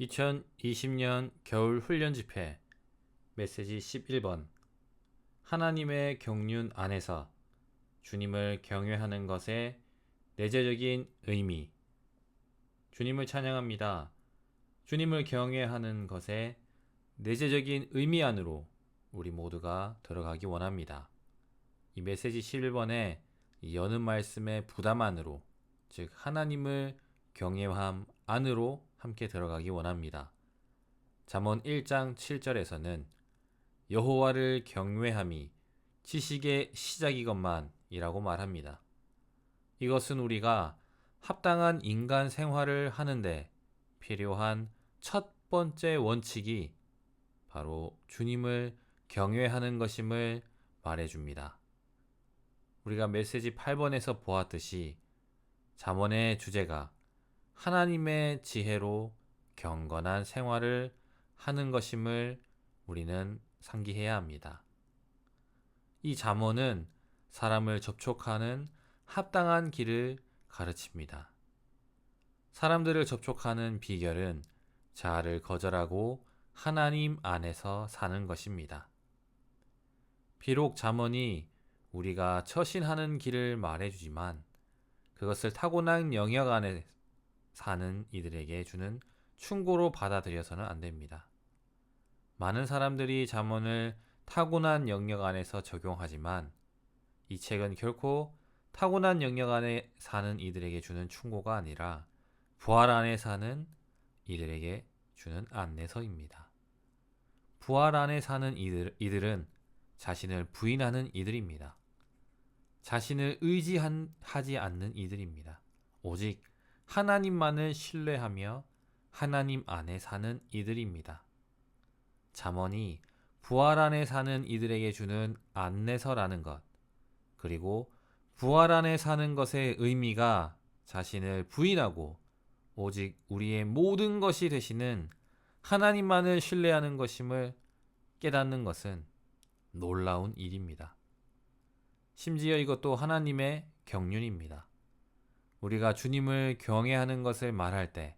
2020년 겨울 훈련 집회 메시지 11번 하나님의 경륜 안에서 주님을 경외하는 것의 내재적인 의미 주님을 찬양합니다. 주님을 경외하는 것의 내재적인 의미 안으로 우리 모두가 들어가기 원합니다. 이 메시지 11번에 이 여는 말씀의 부담 안으로 즉 하나님을 경외함 안으로 함께 들어가기 원합니다. 잠언 1장 7절에서는 여호와를 경외함이 지식의 시작이건만이라고 말합니다. 이것은 우리가 합당한 인간 생활을 하는데 필요한 첫 번째 원칙이 바로 주님을 경외하는 것임을 말해줍니다. 우리가 메시지 8번에서 보았듯이 잠언의 주제가 하나님의 지혜로 경건한 생활을 하는 것임을 우리는 상기해야 합니다. 이 잠언은 사람을 접촉하는 합당한 길을 가르칩니다. 사람들을 접촉하는 비결은 자아를 거절하고 하나님 안에서 사는 것입니다. 비록 잠언이 우리가 처신하는 길을 말해주지만 그것을 타고난 영역 안에 사는 이들에게 주는 충고로 받아들여서는 안 됩니다. 많은 사람들이 잠언을 타고난 영역 안에서 적용하지만 이 책은 결코 타고난 영역 안에 사는 이들에게 주는 충고가 아니라 부활 안에 사는 이들에게 주는 안내서입니다. 부활 안에 사는 이들, 이들은 자신을 부인하는 이들입니다. 자신을 의지하지 않는 이들입니다. 오직 하나님만을 신뢰하며 하나님 안에 사는 이들입니다. 잠언이 부활 안에 사는 이들에게 주는 안내서라는 것, 그리고 부활 안에 사는 것의 의미가 자신을 부인하고 오직 우리의 모든 것이 되시는 하나님만을 신뢰하는 것임을 깨닫는 것은 놀라운 일입니다. 심지어 이것도 하나님의 경륜입니다. 우리가 주님을 경외하는 것을 말할 때,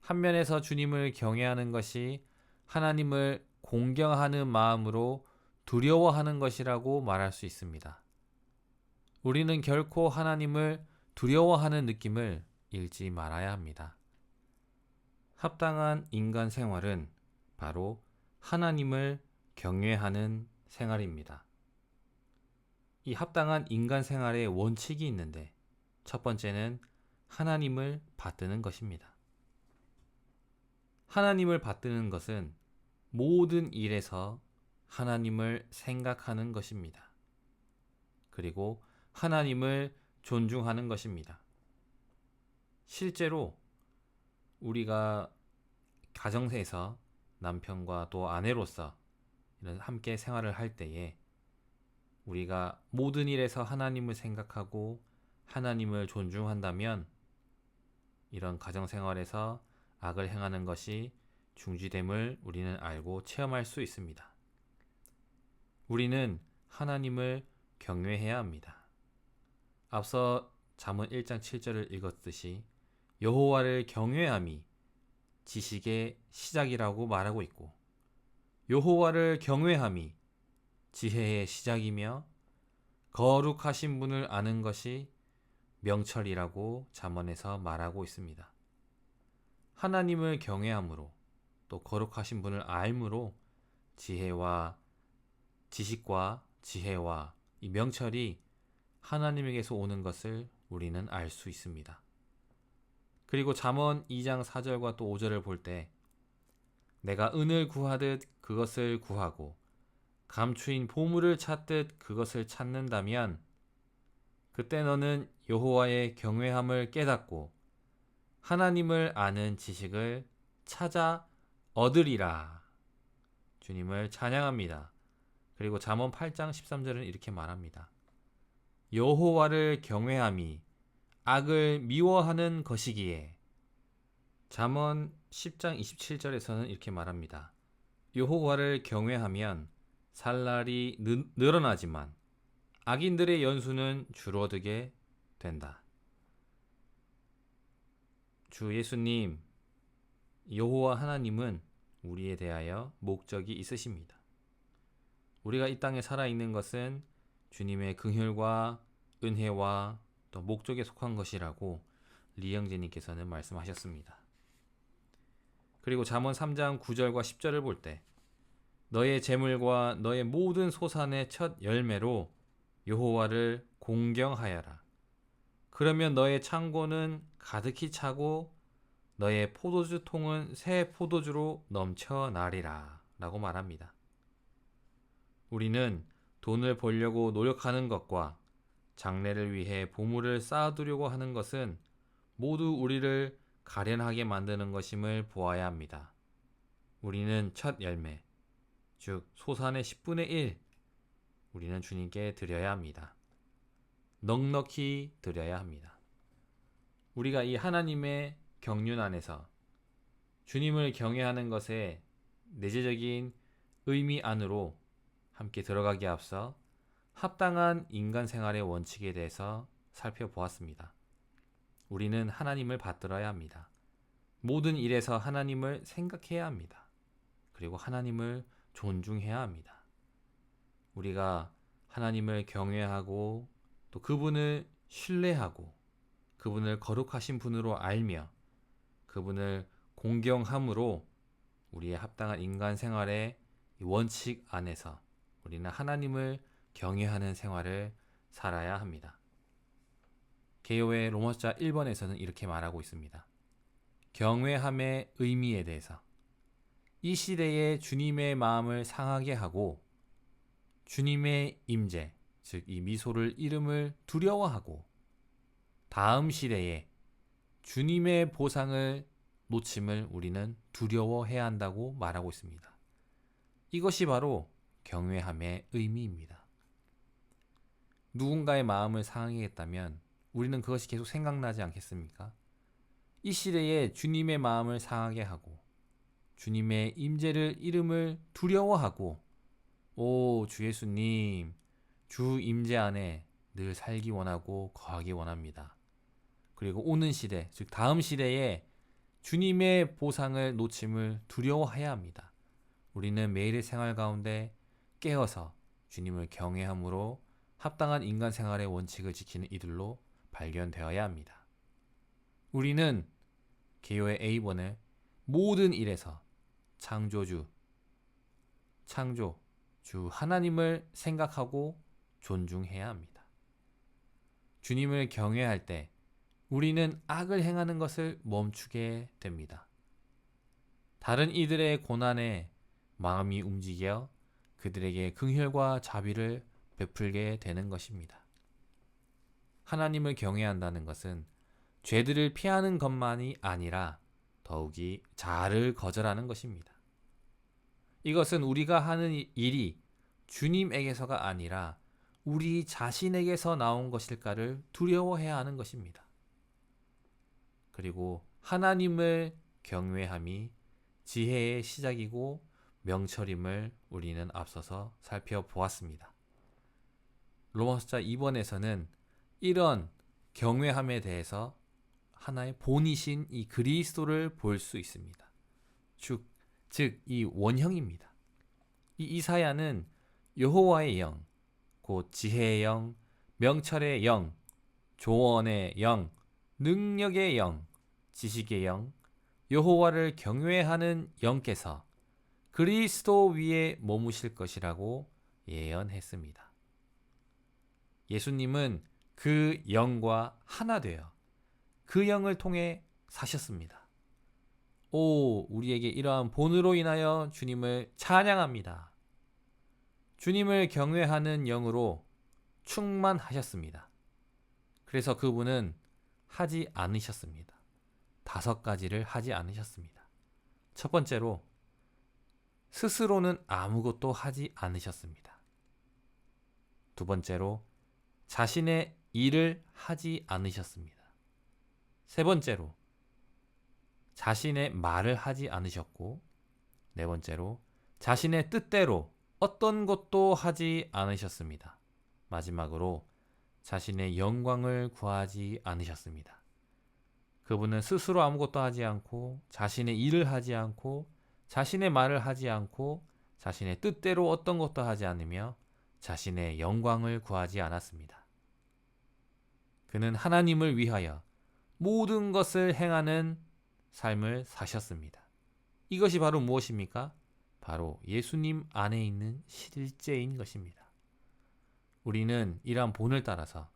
한 면에서 주님을 경외하는 것이 하나님을 공경하는 마음으로 두려워하는 것이라고 말할 수 있습니다. 우리는 결코 하나님을 두려워하는 느낌을 잃지 말아야 합니다. 합당한 인간 생활은 바로 하나님을 경외하는 생활입니다. 이 합당한 인간 생활의 원칙이 있는데 첫 번째는 하나님을 받드는 것입니다. 하나님을 받드는 것은 모든 일에서 하나님을 생각하는 것입니다. 그리고 하나님을 존중하는 것입니다. 실제로 우리가 가정에서 남편과 또 아내로서 이런 함께 생활을 할 때에 우리가 모든 일에서 하나님을 생각하고 하나님을 존중한다면 이런 가정 생활에서 악을 행하는 것이 중지됨을 우리는 알고 체험할 수 있습니다. 우리는 하나님을 경외해야 합니다. 앞서 잠언 1장 7절을 읽었듯이 여호와를 경외함이 지식의 시작이라고 말하고 있고 여호와를 경외함이 지혜의 시작이며 거룩하신 분을 아는 것이 명철이라고 잠언에서 말하고 있습니다. 하나님을 경외함으로 또 거룩하신 분을 알므로 지혜와 지식과 지혜와 이 명철이 하나님에게서 오는 것을 우리는 알 수 있습니다. 그리고 잠언 2장 4절과 또 5절을 볼 때 내가 은을 구하듯 그것을 구하고 감추인 보물을 찾듯 그것을 찾는다면 그때 너는 여호와의 경외함을 깨닫고 하나님을 아는 지식을 찾아 얻으리라. 주님을 찬양합니다. 그리고 잠언 8장 13절은 이렇게 말합니다. 여호와를 경외함이 악을 미워하는 것이기에 잠언 10장 27절에서는 이렇게 말합니다. 여호와를 경외하면 살 날이 늘어나지만 악인들의 연수는 줄어들게 된다. 주 예수님, 여호와 하나님은 우리에 대하여 목적이 있으십니다. 우리가 이 땅에 살아 있는 것은 주님의 긍휼과 은혜와 또 목적에 속한 것이라고 리영재님께서는 말씀하셨습니다. 그리고 잠언 3장 9절과 10절을 볼 때 너의 재물과 너의 모든 소산의 첫 열매로 여호와를 공경하여라. 그러면 너의 창고는 가득히 차고 너의 포도주 통은 새 포도주로 넘쳐나리라. 라고 말합니다. 우리는 돈을 벌려고 노력하는 것과 장래를 위해 보물을 쌓아두려고 하는 것은 모두 우리를 가련하게 만드는 것임을 보아야 합니다. 우리는 첫 열매, 즉 소산의 10분의 1 우리는 주님께 드려야 합니다. 넉넉히 드려야 합니다. 우리가 이 하나님의 경륜 안에서 주님을 경외하는 것에 내재적인 의미 안으로 함께 들어가기에 앞서 합당한 인간 생활의 원칙에 대해서 살펴보았습니다. 우리는 하나님을 받들어야 합니다. 모든 일에서 하나님을 생각해야 합니다. 그리고 하나님을 존중해야 합니다. 우리가 하나님을 경외하고 또 그분을 신뢰하고 그분을 거룩하신 분으로 알며 그분을 공경함으로 우리의 합당한 인간 생활의 원칙 안에서 우리는 하나님을 경외하는 생활을 살아야 합니다. 개요의 로마자 1번에서는 이렇게 말하고 있습니다. 경외함의 의미에 대해서 이 시대에 주님의 마음을 상하게 하고 주님의 임재, 즉 이 미소를 이름을 두려워하고 다음 시대에 주님의 보상을 놓침을 우리는 두려워해야 한다고 말하고 있습니다. 이것이 바로 경외함의 의미입니다. 누군가의 마음을 상하게 했다면 우리는 그것이 계속 생각나지 않겠습니까? 이 시대에 주님의 마음을 상하게 하고 주님의 임재를 이름을 두려워하고 오 주 예수님 주 임재 안에 늘 살기 원하고 거하기 원합니다. 그리고 오는 시대 즉 다음 시대에 주님의 보상을 놓침을 두려워해야 합니다. 우리는 매일의 생활 가운데 깨어서 주님을 경외함으로 합당한 인간 생활의 원칙을 지키는 이들로 발견되어야 합니다. 우리는 개요의 A번을 모든 일에서 창조주, 창조, 주 하나님을 생각하고 존중해야 합니다. 주님을 경외할 때 우리는 악을 행하는 것을 멈추게 됩니다. 다른 이들의 고난에 마음이 움직여 그들에게 긍휼과 자비를 베풀게 되는 것입니다. 하나님을 경외한다는 것은 죄들을 피하는 것만이 아니라 더욱이 자아를 거절하는 것입니다. 이것은 우리가 하는 일이 주님에게서가 아니라 우리 자신에게서 나온 것일까를 두려워해야 하는 것입니다. 그리고 하나님을 경외함이 지혜의 시작이고 명철임을 우리는 앞서서 살펴보았습니다. 로마서자 2번에서는 이런 경외함에 대해서 하나의 본이신 이 그리스도를 볼 수 있습니다. 즉, 즉 이 원형입니다. 이 이사야는 여호와의 영, 곧 지혜의 영, 명철의 영, 조언의 영, 능력의 영, 지식의 영, 여호와를 경외하는 영께서 그리스도 위에 머무실 것이라고 예언했습니다. 예수님은 그 영과 하나 되어 그 영을 통해 사셨습니다. 오, 우리에게 이러한 본으로 인하여 주님을 찬양합니다. 주님을 경외하는 영으로 충만하셨습니다. 그래서 그분은 하지 않으셨습니다. 다섯 가지를 하지 않으셨습니다. 첫 번째로 스스로는 아무것도 하지 않으셨습니다. 두 번째로 자신의 일을 하지 않으셨습니다. 세 번째로 자신의 말을 하지 않으셨고 네 번째로 자신의 뜻대로 어떤 것도 하지 않으셨습니다. 마지막으로 자신의 영광을 구하지 않으셨습니다. 그분은 스스로 아무것도 하지 않고 자신의 일을 하지 않고 자신의 말을 하지 않고 자신의 뜻대로 어떤 것도 하지 않으며 자신의 영광을 구하지 않았습니다. 그는 하나님을 위하여 모든 것을 행하는 삶을 사셨습니다. 이것이 바로 무엇입니까? 바로 예수님 안에 있는 실제인 것입니다. 우리는 이러한 본을 따라서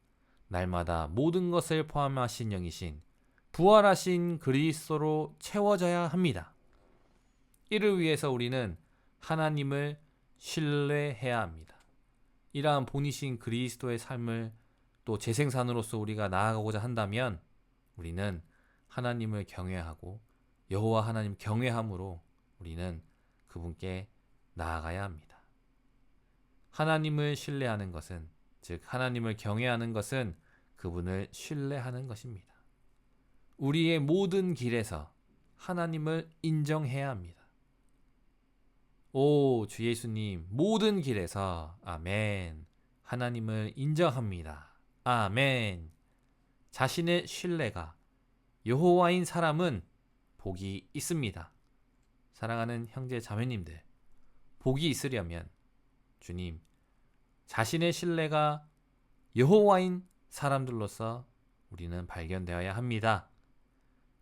날마다 모든 것을 포함하신 영이신 부활하신 그리스도로 채워져야 합니다. 이를 위해서 우리는 하나님을 신뢰해야 합니다. 이러한 본이신 그리스도의 삶을 또 재생산으로서 우리가 나아가고자 한다면 우리는 하나님을 경외하고 여호와 하나님 경외함으로 우리는 그분께 나아가야 합니다. 하나님을 신뢰하는 것은 즉 하나님을 경외하는 것은 그분을 신뢰하는 것입니다. 우리의 모든 길에서 하나님을 인정해야 합니다. 오, 주 예수님, 모든 길에서 아멘. 하나님을 인정합니다. 아멘. 자신의 신뢰가 여호와인 사람은 복이 있습니다. 사랑하는 형제 자매님들, 복이 있으려면 주님, 자신의 신뢰가 여호와인 사람들로서 우리는 발견되어야 합니다.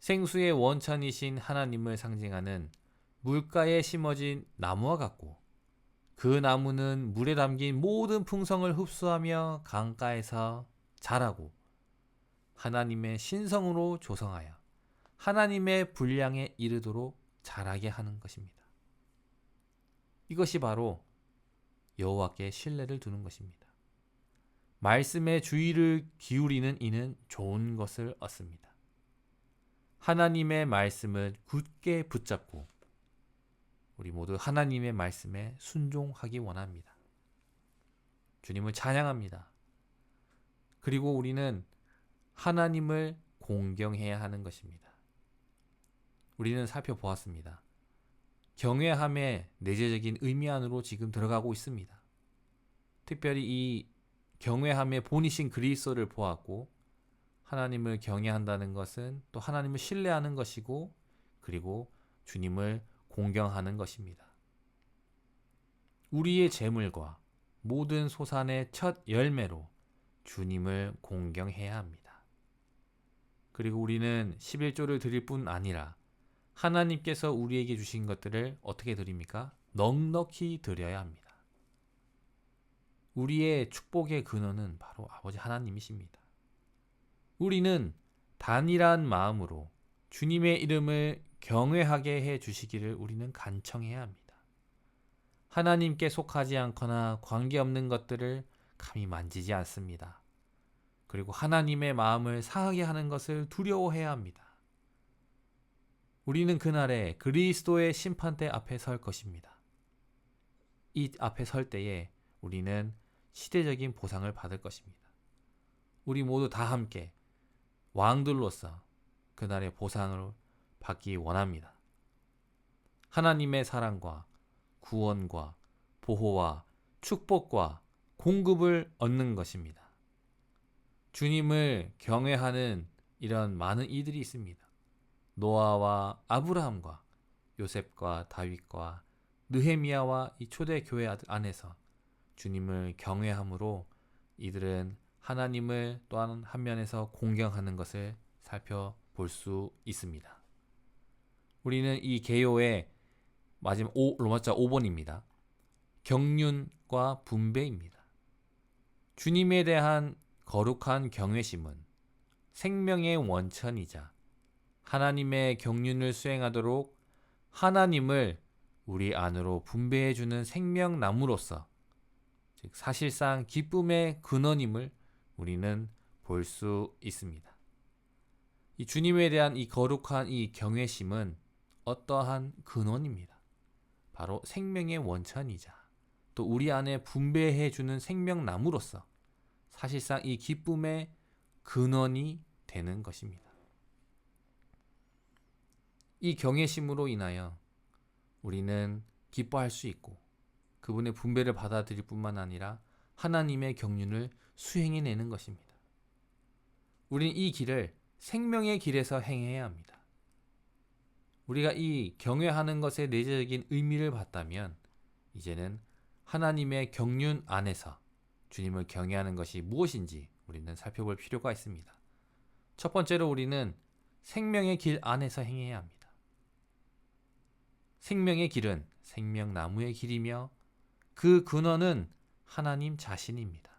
생수의 원천이신 하나님을 상징하는 물가에 심어진 나무와 같고 그 나무는 물에 담긴 모든 풍성을 흡수하며 강가에서 자라고 하나님의 신성으로 조성하여 하나님의 분량에 이르도록 자라게 하는 것입니다. 이것이 바로 여호와께 신뢰를 두는 것입니다. 말씀에 주의를 기울이는 이는 좋은 것을 얻습니다. 하나님의 말씀을 굳게 붙잡고 우리 모두 하나님의 말씀에 순종하기 원합니다. 주님을 찬양합니다. 그리고 우리는 하나님을 공경해야 하는 것입니다. 우리는 살펴보았습니다. 경외함의 내재적인 의미 안으로 지금 들어가고 있습니다. 특별히 이 경외함의 본이신 그리스도를 보았고 하나님을 경외한다는 것은 또 하나님을 신뢰하는 것이고 그리고 주님을 공경하는 것입니다. 우리의 재물과 모든 소산의 첫 열매로 주님을 공경해야 합니다. 그리고 우리는 11조를 드릴 뿐 아니라 하나님께서 우리에게 주신 것들을 어떻게 드립니까? 넉넉히 드려야 합니다. 우리의 축복의 근원은 바로 아버지 하나님이십니다. 우리는 단일한 마음으로 주님의 이름을 경외하게 해 주시기를 우리는 간청해야 합니다. 하나님께 속하지 않거나 관계없는 것들을 감히 만지지 않습니다. 그리고 하나님의 마음을 상하게 하는 것을 두려워해야 합니다. 우리는 그날에 그리스도의 심판대 앞에 설 것입니다. 이 앞에 설 때에 우리는 시대적인 보상을 받을 것입니다. 우리 모두 다 함께 왕들로서 그날의 보상을 받기 원합니다. 하나님의 사랑과 구원과 보호와 축복과 공급을 얻는 것입니다. 주님을 경외하는 이런 많은 이들이 있습니다. 노아와 아브라함과 요셉과 다윗과 느헤미야와 이 초대 교회 안에서 주님을 경외함으로 이들은 하나님을 또한 한 면에서 공경하는 것을 살펴볼 수 있습니다. 우리는 이 개요의 마지막 오, 로마자 5번입니다. 경륜과 분배입니다. 주님에 대한 거룩한 경외심은 생명의 원천이자 하나님의 경륜을 수행하도록 하나님을 우리 안으로 분배해 주는 생명나무로서 즉 사실상 기쁨의 근원임을 우리는 볼 수 있습니다. 이 주님에 대한 이 거룩한 이 경외심은 어떠한 근원입니다. 바로 생명의 원천이자 또 우리 안에 분배해 주는 생명나무로서 사실상 이 기쁨의 근원이 되는 것입니다. 이 경외심으로 인하여 우리는 기뻐할 수 있고 그분의 분배를 받아들일 뿐만 아니라 하나님의 경륜을 수행해 내는 것입니다. 우리는 이 길을 생명의 길에서 행해야 합니다. 우리가 이 경외하는 것의 내재적인 의미를 봤다면 이제는 하나님의 경륜 안에서 주님을 경외하는 것이 무엇인지 우리는 살펴볼 필요가 있습니다. 첫 번째로 우리는 생명의 길 안에서 행해야 합니다. 생명의 길은 생명나무의 길이며 그 근원은 하나님 자신입니다.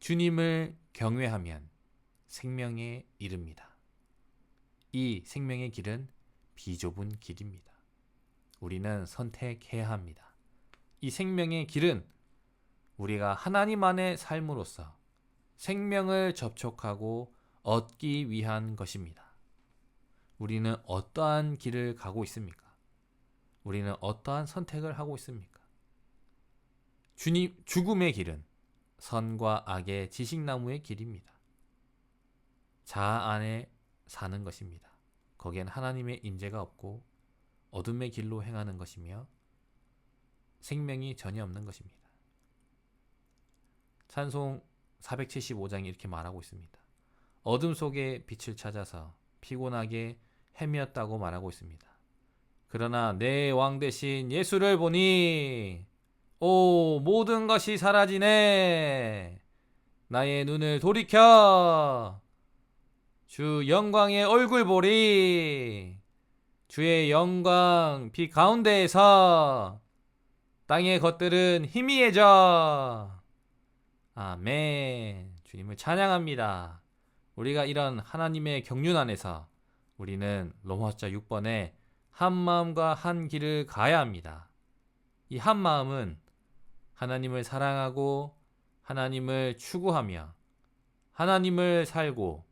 주님을 경외하면 생명에 이릅니다. 이 생명의 길은 비좁은 길입니다. 우리는 선택해야 합니다. 이 생명의 길은 우리가 하나님 안의 삶으로서 생명을 접촉하고 얻기 위한 것입니다. 우리는 어떠한 길을 가고 있습니까? 우리는 어떠한 선택을 하고 있습니까? 주님, 죽음의 길은 선과 악의 지식나무의 길입니다. 자아 안에 사는 것입니다. 거기엔 하나님의 임재가 없고 어둠의 길로 행하는 것이며 생명이 전혀 없는 것입니다. 찬송 475장이 이렇게 말하고 있습니다. 어둠 속에 빛을 찾아서 피곤하게 헤매었다고 말하고 있습니다. 그러나 내 왕 대신 예수를 보니 오 모든 것이 사라지네. 나의 눈을 돌이켜 주 영광의 얼굴 보리. 주의 영광 빛 가운데에서 땅의 것들은 희미해져. 아멘. 주님을 찬양합니다. 우리가 이런 하나님의 경륜 안에서 우리는 로마자 6번에 한 마음과 한 길을 가야 합니다 이 한 마음은 하나님을 사랑하고 하나님을 추구하며 하나님을 살고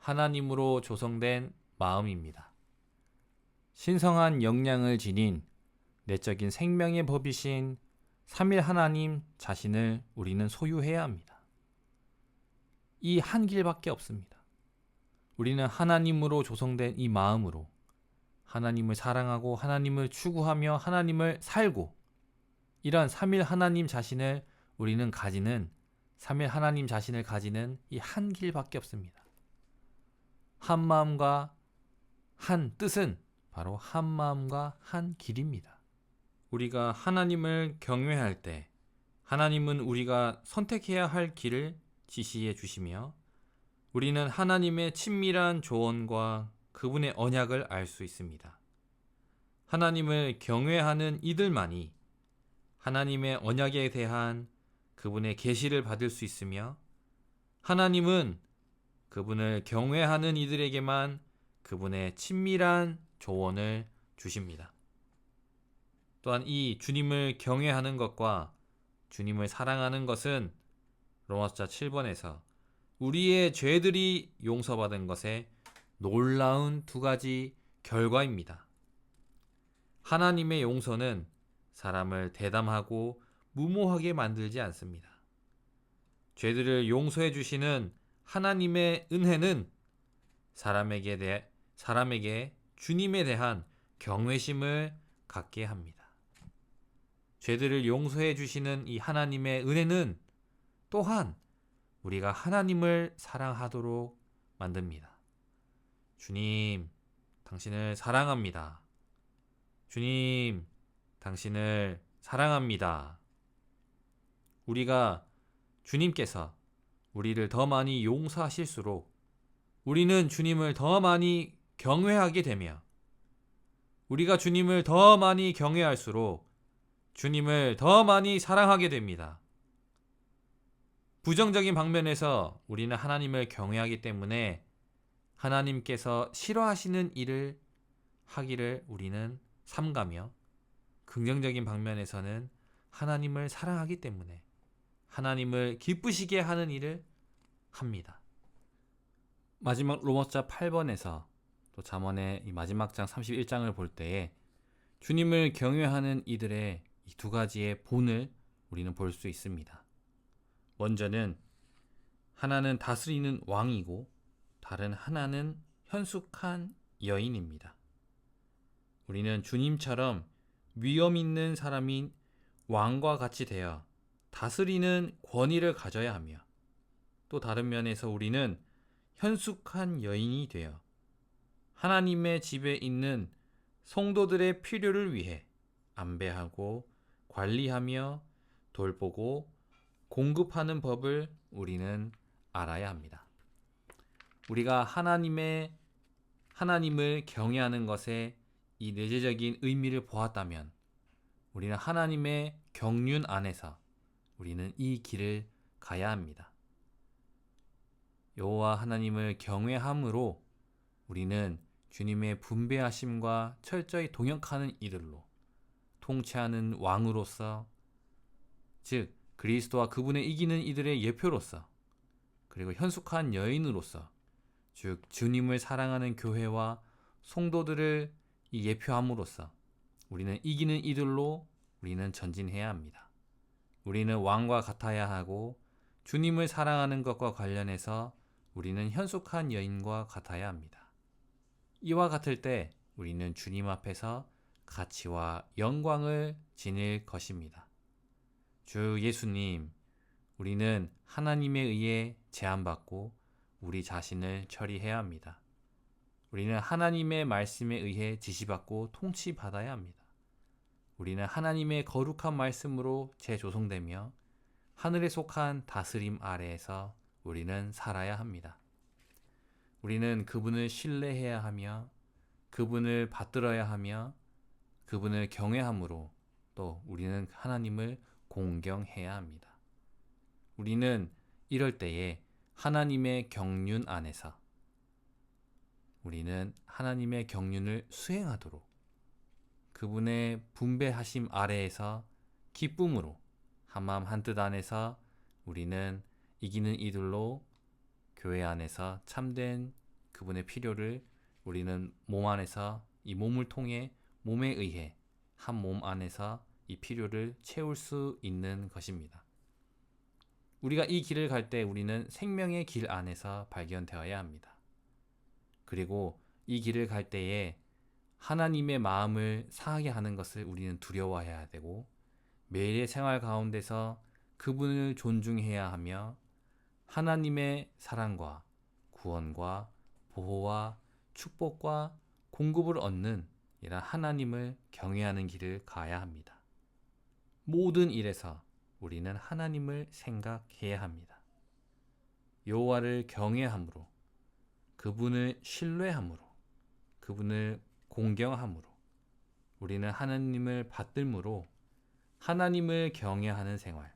하나님으로 조성된 마음입니다. 신성한 역량을 지닌 내적인 생명의 법이신 삼일 하나님 자신을 우리는 소유해야 합니다. 이 한 길밖에 없습니다. 우리는 하나님으로 조성된 이 마음으로 하나님을 사랑하고 하나님을 추구하며 하나님을 살고 이런 삼일 하나님 자신을 우리는 가지는 삼일 하나님 자신을 가지는 이 한 길밖에 없습니다. 한 마음과 한 뜻은 바로 한 마음과 한 길입니다. 우리가 하나님을 경외할 때 하나님은 우리가 선택해야 할 길을 지시해 주시며 우리는 하나님의 친밀한 조언과 그분의 언약을 알 수 있습니다. 하나님을 경외하는 이들만이 하나님의 언약에 대한 그분의 계시를 받을 수 있으며 하나님은 그분을 경외하는 이들에게만 그분의 친밀한 조언을 주십니다. 또한 이 주님을 경외하는 것과 주님을 사랑하는 것은 로마서 7번에서 우리의 죄들이 용서받은 것의 놀라운 두 가지 결과입니다. 하나님의 용서는 사람을 대담하고 무모하게 만들지 않습니다. 죄들을 용서해 주시는 하나님의 은혜는 사람에게 대 사람에게 주님에 대한 경외심을 갖게 합니다. 죄들을 용서해 주시는 이 하나님의 은혜는 또한 우리가 하나님을 사랑하도록 만듭니다. 주님, 당신을 사랑합니다. 주님, 당신을 사랑합니다. 우리가 주님께서 우리를 더 많이 용서하실수록 우리는 주님을 더 많이 경외하게 되며 우리가 주님을 더 많이 경외할수록 주님을 더 많이 사랑하게 됩니다. 부정적인 방면에서 우리는 하나님을 경외하기 때문에 하나님께서 싫어하시는 일을 하기를 우리는 삼가며 긍정적인 방면에서는 하나님을 사랑하기 때문에 하나님을 기쁘시게 하는 일을 합니다. 마지막 로마자 8번에서 또 잠언의 이 마지막 장 31장을 볼 때에 주님을 경외하는 이들의 이 두 가지의 본을 우리는 볼 수 있습니다. 먼저는 하나는 다스리는 왕이고 다른 하나는 현숙한 여인입니다. 우리는 주님처럼 위험 있는 사람인 왕과 같이 되어 다스리는 권위를 가져야 하며 또 다른 면에서 우리는 현숙한 여인이 되어 하나님의 집에 있는 성도들의 필요를 위해 안배하고 관리하며 돌보고 공급하는 법을 우리는 알아야 합니다. 우리가 하나님의 하나님을 경외하는 것에 이 내재적인 의미를 보았다면 우리는 하나님의 경륜 안에서 우리는 이 길을 가야 합니다. 여호와 하나님을 경외함으로 우리는 주님의 분배하심과 철저히 동역하는 이들로 통치하는 왕으로서 즉 그리스도와 그분의 이기는 이들의 예표로서 그리고 현숙한 여인으로서 즉 주님을 사랑하는 교회와 성도들을 이 예표함으로써 우리는 이기는 이들로 우리는 전진해야 합니다. 우리는 왕과 같아야 하고 주님을 사랑하는 것과 관련해서 우리는 현숙한 여인과 같아야 합니다. 이와 같을 때 우리는 주님 앞에서 가치와 영광을 지닐 것입니다. 주 예수님, 우리는 하나님에 의해 제한받고 우리 자신을 처리해야 합니다. 우리는 하나님의 말씀에 의해 지시받고 통치받아야 합니다. 우리는 하나님의 거룩한 말씀으로 재조성되며 하늘에 속한 다스림 아래에서 우리는 살아야 합니다. 우리는 그분을 신뢰해야 하며 그분을 받들어야 하며 그분을 경외함으로 또 우리는 하나님을 공경해야 합니다. 우리는 이럴 때에 하나님의 경륜 안에서 우리는 하나님의 경륜을 수행하도록 그분의 분배하심 아래에서 기쁨으로 한마음 한뜻 안에서 우리는 이기는 이들로 교회 안에서 참된 그분의 필요를 우리는 몸 안에서 이 몸을 통해 몸에 의해 한 몸 안에서 이 필요를 채울 수 있는 것입니다. 우리가 이 길을 갈 때 우리는 생명의 길 안에서 발견되어야 합니다. 그리고 이 길을 갈 때에 하나님의 마음을 상하게 하는 것을 우리는 두려워해야 되고 매일의 생활 가운데서 그분을 존중해야 하며 하나님의 사랑과 구원과 보호와 축복과 공급을 얻는 이런 하나님을 경외하는 길을 가야 합니다. 모든 일에서 우리는 하나님을 생각해야 합니다. 여호와를 경외함으로 그분을 신뢰함으로 그분을 공경함으로 우리는 하나님을 받들므로 하나님을 경외하는 생활,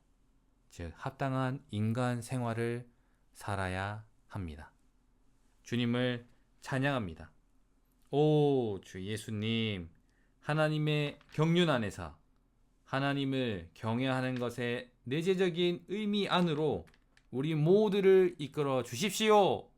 즉 합당한 인간 생활을 살아야 합니다. 주님을 찬양합니다. 오, 주 예수님, 하나님의 경륜 안에서 하나님을 경외하는 것의 내재적인 의미 안으로 우리 모두를 이끌어 주십시오.